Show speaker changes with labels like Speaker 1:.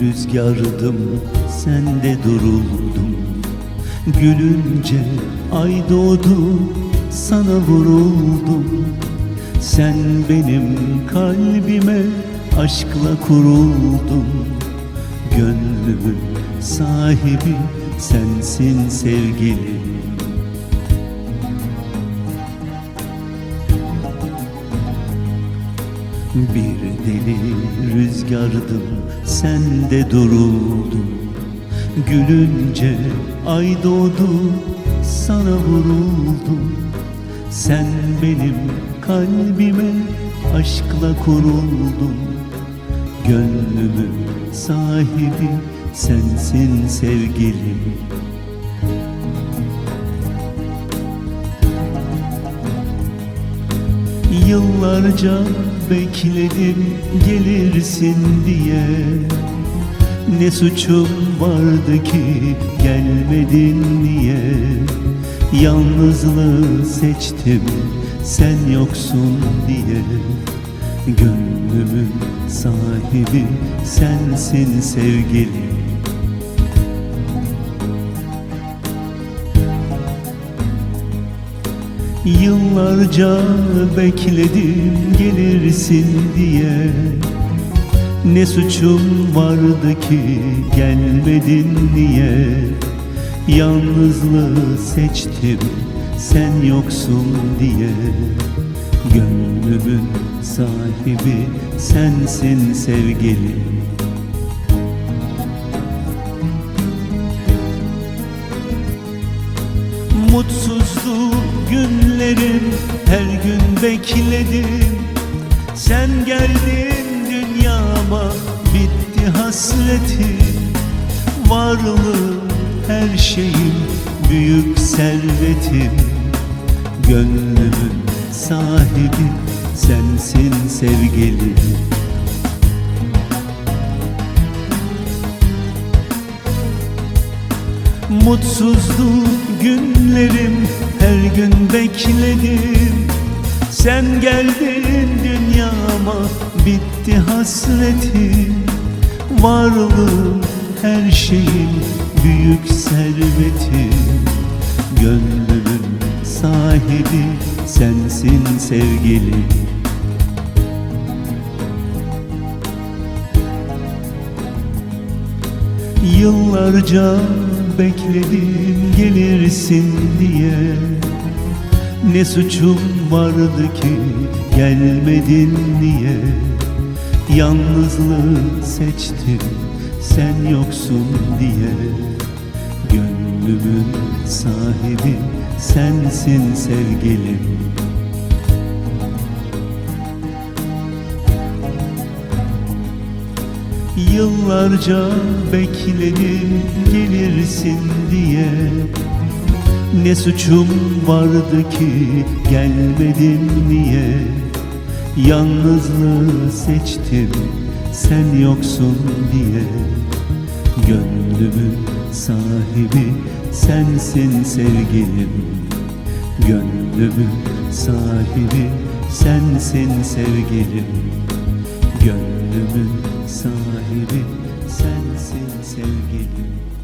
Speaker 1: rüzgardım sen de duruldum Gülünce ay doğdu sana vuruldum. Sen benim kalbime aşkla kuruldun. Gönlümün sahibi sensin sevgilim Bir deli rüzgardım sen de duruldun. Gülünce ay doğdu sana vuruldum. Sen benim kalbime aşkla kuruldun. Gönlümün sahibi sensin sevgilim Yıllarca bekledim gelirsin diye. Ne suçum vardı ki gelmedin niye Yalnızlığı seçtim sen yoksun diye. Gönlümün sahibi sensin sevgilim Yıllarca bekledim gelirsin diye. Ne suçum vardı ki gelmedin niye? Yalnızlığı seçtim sen yoksun diye. Gönlümün sahibi sensin sevgilim Mutsuzdu günlerim her gün bekledim. Sen geldin dünyama bitti hasretim. Varlığım her şeyim büyük servetim? Gönlümün sahibi sensin sevgilim. Mutsuzdu günlerim her gün bekledim. Sen geldin dünyama bitti hasretim. Varlığım her şeyim büyük servetim. Gönlümün sahibi sensin sevgilim. Yıllarca bekledim gelirsin diye. Ne suçum vardı ki gelmedin niye Yalnızlığı seçtim sen yoksun diye. Gönlümün sahibi sensin sevgilim Yıllarca bekledim gelirsin diye. Ne suçum vardı ki gelmedin niye? Yalnızlığı seçtim sen yoksun diye. Gönlümün sahibi sensin sevgilim. Gönlümün sahibi sensin sevgilim Gönlümün sahibi sensin sevgilim